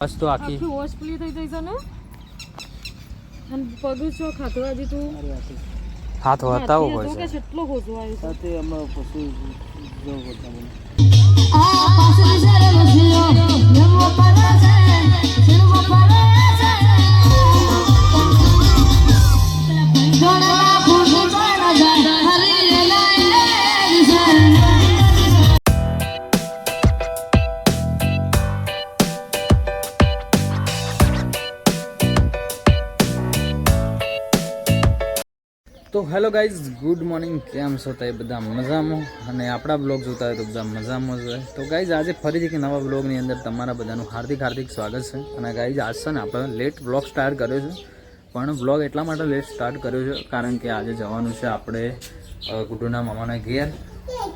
બસ તો આખી. આખી વોશ પેલી થઈ થઈ છે ને? અને પગ છો ખાતો હજી તું? હાથ વતાવો હોય છે. કેટલો ગોજો આવ્યો સાથે અમે પછી જવું પડતા મને. તો હેલો ગાઈઝ, ગુડ મોર્નિંગ. કેમ છો તો એ બધા? મજામાં? અને આપણા બ્લોગ જોતા હોય તો બધા મજામાં હોય. તો ગાઈઝ, આજે ફરીથી એક નવા બ્લોગની અંદર તમારા બધાનું હાર્દિક હાર્દિક સ્વાગત છે. અને ગાઈઝ, આજ છે ને આપણે લેટ બ્લોગ સ્ટાર્ટ કર્યો છે. પણ બ્લોગ એટલા માટે લેટ સ્ટાર્ટ કર્યો છે કારણ કે આજે જવાનું છે આપણે ગુડુના મામાના ઘેર.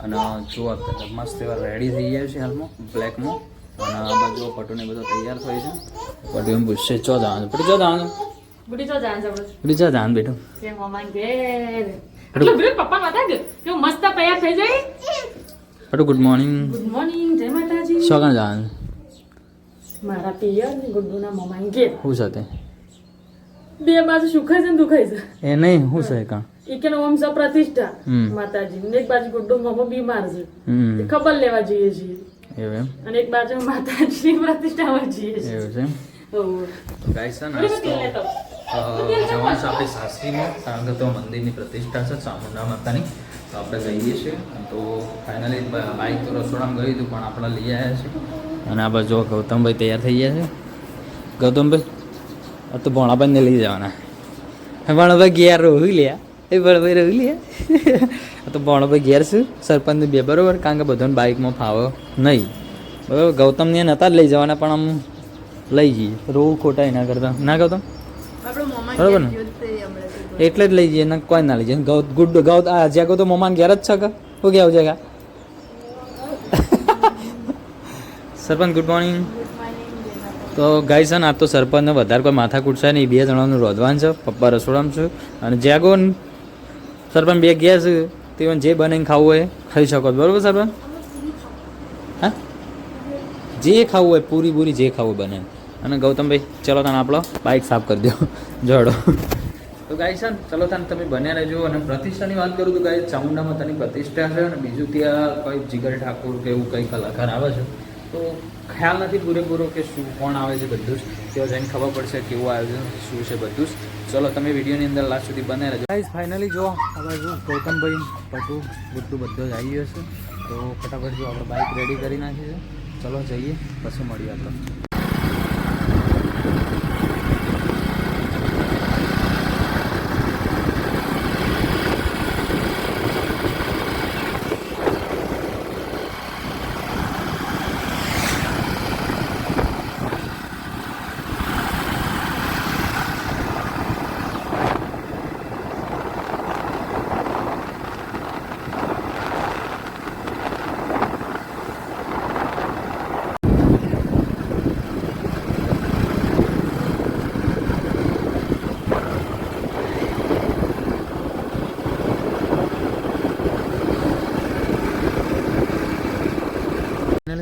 અને જો અત્યારે મસ્ત એવા રેડી થઈ ગયા છે હાલમાં બ્લેકમાં અને બાજુ પટુને બધો તૈયાર થયો છે. પટુ એમ પૂછશે, ચો જવાનું પટુ ચો જવાનું બુડી જો જાન બેઠું કે એટલે બુડી પપ્પા માતા કે કે મસ્ત તૈયાર થઈ જાય. પટુ ગુડ મોર્નિંગ ગુડ મોર્નિંગ જય માતાજી. કાં જવાનું મારા પિયર ને ગુડ્ડુના મમ્મા ઘેર. હું સાથે બે બાજુ સુખાય છે ને દુખાય છે. એ નહીં હું છે કા એક વંશ પ્રતિષ્ઠા. માતાજી ને એક બાજુ ગુડ્ડુ મમ્મા બીમાર છે. ખબર લેવા જઈએ છીએ. એવું અને એક બાજુ માતાજી પ્રતિષ્ઠામાં જઈએ છીએ. એવું છે. તો ગાઈસ છે જવાનું છે આપણી કારણ કે તો મંદિરની પ્રતિષ્ઠા છે, ચામુંડા માતાની. તો આપણે જઈએ છીએ. તો ફાઇનલી બાઇક તો રસોડામાં ગયું હતું, પણ આપણે લઈ આવ્યા છે અને આ બાજુ ગૌતમભાઈ તૈયાર થઈ ગયા છે. ગૌતમભાઈ, આ તો ભોણાભાઈને લઈ જવાના. ભોણાભાઈ ગયા રોહી લ્યા. એ ભણભાઈ રોહી લ્યા. તો ભણભાઈ ઘેર છે. સરપંચને બે બરોબર, કારણ કે બધાને બાઇકમાં ફાવો નહીં. બરાબર, ગૌતમને નહોતા જ લઈ જવાના, પણ આમ લઈ જઈએ. રોવું ખોટા એના કરતા. ના ગૌતમ? બરોબર ને? એટલે જ લઈ જઈએ ને કોઈ ના લઈ જાય ગૌ ગુડ ગૌ આ જ્યાં તો મમાન ઘેર જ છે કે? શું ગયા આવજે સરપંચ ગુડ મોર્નિંગ. તો ગાઈ છે ને આ તો સરપંચને વધારે કોઈ માથા કૂટશે નહીં. બે જણાનું રોધવાન છે. પપ્પા રસોડામાં છે. અને જ્યાં કહો સરપંચ બે ગયા છે તે જે બનાવીને ખાવું હોય ખાઈ શકો બરાબર બરોબર સરપંચ? હા? જે ખાવું હોય પૂરી પૂરી જે ખાવું બને અને ગૌતમભાઈ ચલો તને આપણો બાઇક સાફ કરી દો જોડો. તો ગાય છે ચલો તને તમે બન્યા રહેજો. અને પ્રતિષ્ઠાની વાત કરું તો ગાય ચામુંડામાં તની પ્રતિષ્ઠા છે અને બીજું ત્યાં કોઈ જીગર ઠાકોર કે એવું કંઈ કલાકાર આવે છે. તો ખ્યાલ નથી પૂરેપૂરો કે શું કોણ આવે છે બધું જ. ત્યાં જઈને ખબર પડશે કેવું આયોજન શું છે બધું જ. ચલો તમે વિડીયોની અંદર લાસ્ટ સુધી બને રહેજો. ગાઈઝ ફાઇનલી જો હવે જો ગૌતમભાઈ પટુ બધું બધો જ આવી ગયો છે. તો ફટાફટ જો આપણે બાઇક રેડી કરી નાખીએ છીએ ચલો જઈએ પછી મળીએ આપણે.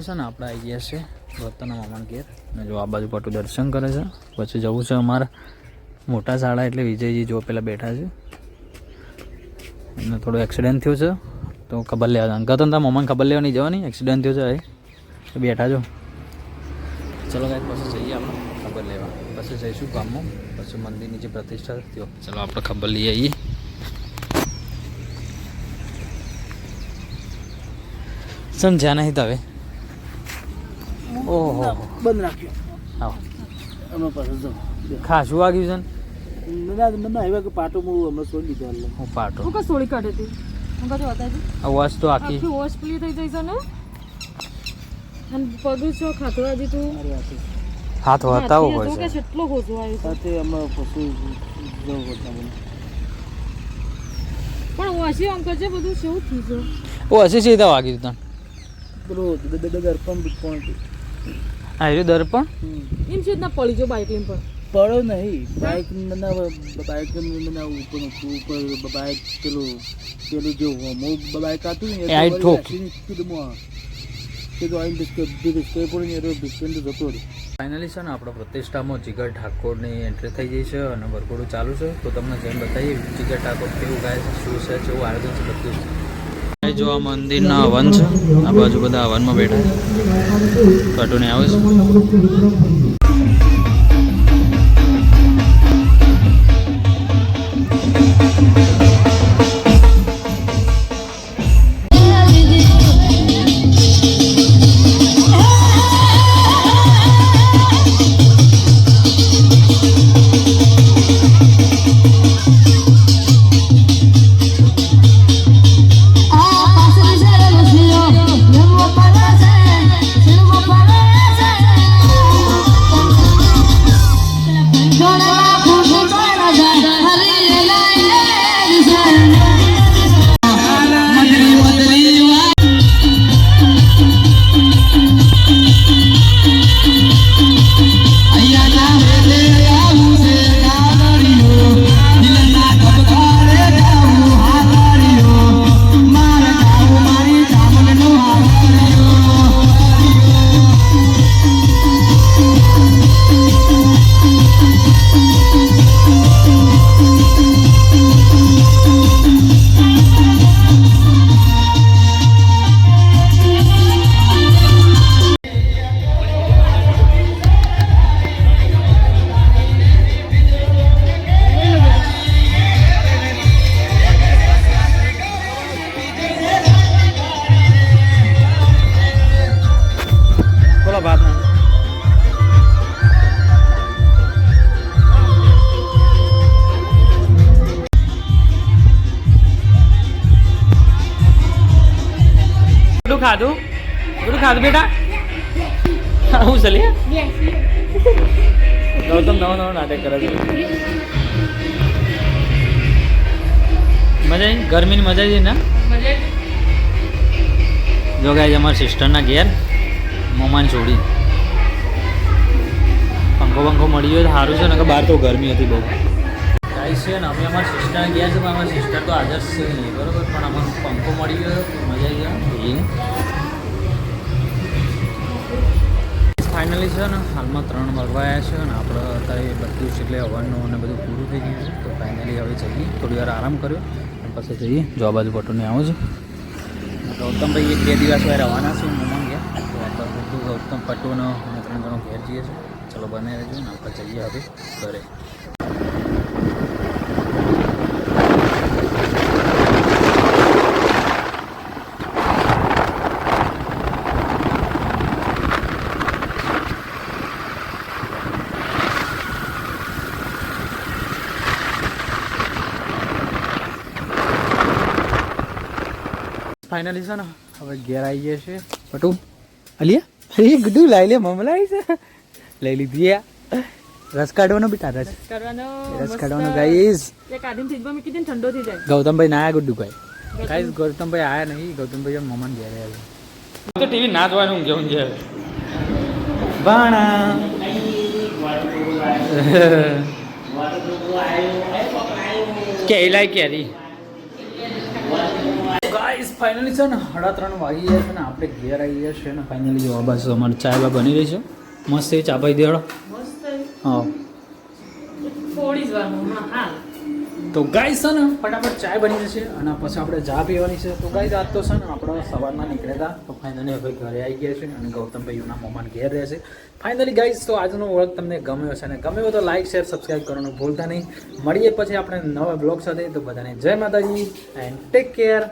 છે ને, આપણે આવી ગયા છે રતનના મામાના ઘેર. અને જો આ બાજુ પાટું દર્શન કરે છે. પછી જવું છે અમારા મોટા શાળા એટલે વિજયજી જો પેલા બેઠા છે. એમને થોડો એક્સિડન્ટ થયો છે. તો ખબર લેવા અંકલ તો તારા મમ્માને ખબર લેવા નહીં જવાની? એક્સિડન્ટ થયો છે, એ બેઠા છો ચલો કાંઈક પછી જઈએ આપણે ખબર લેવા. પછી જઈશું ગામમાં. પછી મંદિરની જે પ્રતિષ્ઠા થયો ચલો આપણે ખબર લઈ આવીએ સમજ્યા નહીં તો હવે ઓહો. બંધ રાખ્યો. હા જાઉં ખાસું વાગ્યું છે ને? મને આવ્યા કે પાટો હું હમણાં છોડી દીધો એટલે હું પાટો. હું કઈ કાઢી હતી? હું કાઢી બતાવી આ વોચ તો આખી. આખી વોશ પેલી થઈ જઈ છે ને? અને પગ છો ખાતો તું? હાથ વતાવો કે કેટલો ખોજો આવ્યો સાથે અમે પછી જવું પડતા મને. પણ વાસી અંકલ છે બધું શું થયું છે? ઓ હશે સીધા વાગ્યું તને. પેલું બીપણ આ રહ્યું દર્પણ એમ છે રીતના પડી જો બાઇક લઈને પણ. પડો નહીં. બાઇક મને બાઇક મને ઉપર ઉપર બાઇક પેલું પેલું જે હોમો બાઇક હતું ને એ આઈ ઠોક. ફાઇનલી છે ને આપણા પ્રતિષ્ઠામાં જીગર ઠાકોરની એન્ટ્રી થઈ ગઈ છે અને વરઘોડું ચાલુ છે. તો તમને જેમ બતાવીએ જીગર ઠાકોર કેવું ગાય છે શું છે કેવું આયોજન છે બધું. જ. આ મંદિરના હવન છે આ બાજુ બધા હવનમાં બેઠા છે કટુને આવે છે બોલો ભાગ ખાધું? બધું ખાધું બેટા? હું ચલી ગૌતમ નવો નવો નાટક કરે છે. મજા આવી? ગરમીની મજા આવી ને? જો ગાય અમારા સિસ્ટરના ઘેર મોમાન છોડી. પંખો પંખો મળી ગયો સારું છે ને કે બહાર તો ગરમી હતી બહુ. ગાય છે ને અમે અમારા સિસ્ટર ગયા છે પણ અમારા સિસ્ટર તો હાજર છે નહીં બરાબર? પણ અમારો પંખો મળી ગયો મજા આવી ગયા ફાઇનલી છે ને હાલમાં ત્રણ વાગવા આવ્યા છે અને આપણે અત્યારે બધું જ એટલે હવાનું અને બધું પૂરું થઈ ગયું છે તો ફાઇનલી હવે જઈએ થોડી વાર આરામ કર્યો અને પછી જઈએ જો આ બાજુ પટોને આવું છું. ગૌતમભાઈ એક બે દિવસ રવાના છે મમ્મા ગયા તો આપણે બધું ગૌતમ પટોનો અને ત્રણ જણો ઘેર જઈએ છીએ ચલો બને રહેજો ને આપણે જઈએ હવે ઘરે. ફાઇનલી છે ને, હવે ઘેર આવી ગયા છે પટુ અલિયા અરે ગુડુ લઈ લે મમલાઈ છે. લઈ લીધી આ રસ કાઢવાનો બી તારા છે રસ કાઢવાનો ગાઈસ એક આદિમ ફ્રીજમાં મૂકી કીધું ને ઠંડો થઈ જાય. ગૌતમભાઈ ના આયા ગુડ્ડુ ભાઈ ગાઈસ ગૌતમભાઈ આયા નહીં ગૌતમભાઈ મમન ઘેર આવ્યો તો ટીવી ના જોવાનું ઊંઘે ઊંઘે બાણા. કેલાય કેરી. ગાઈસ ફાઇનલી છે ને સાડા ત્રણ વાગી ગયા છે ને આપણે ઘેર આવી ગયા છે ને ફાઇનલી જોવા બાજુ અમારે ચા બા બની રહી છે. મસ્ત એ ચા ભાઈ દેડો હા. તો ગાય છે ને ફટાફટ ચાય બની જશે અને પછી આપણે ચા પીવાની છે. તો ગાય આજ તો છે ને આપણે સવારના નીકળ્યા હતા. તો ફાઇનલી હવે ઘરે આવી ગયા છે અને ગૌતમભાઈના મમ્માને ઘેર રહેશે ફાઇનલી ગાઈઝ તો આજનો ઓળખ તમને ગમ્યો છે અને ગમે તો લાઈક શેર સબસ્ક્રાઈબ કરવાનું ભૂલતા નહીં. મળીએ પછી આપણે નવા બ્લોગ સાથે. તો બધાને જય માતાજી એન્ડ ટેક કેર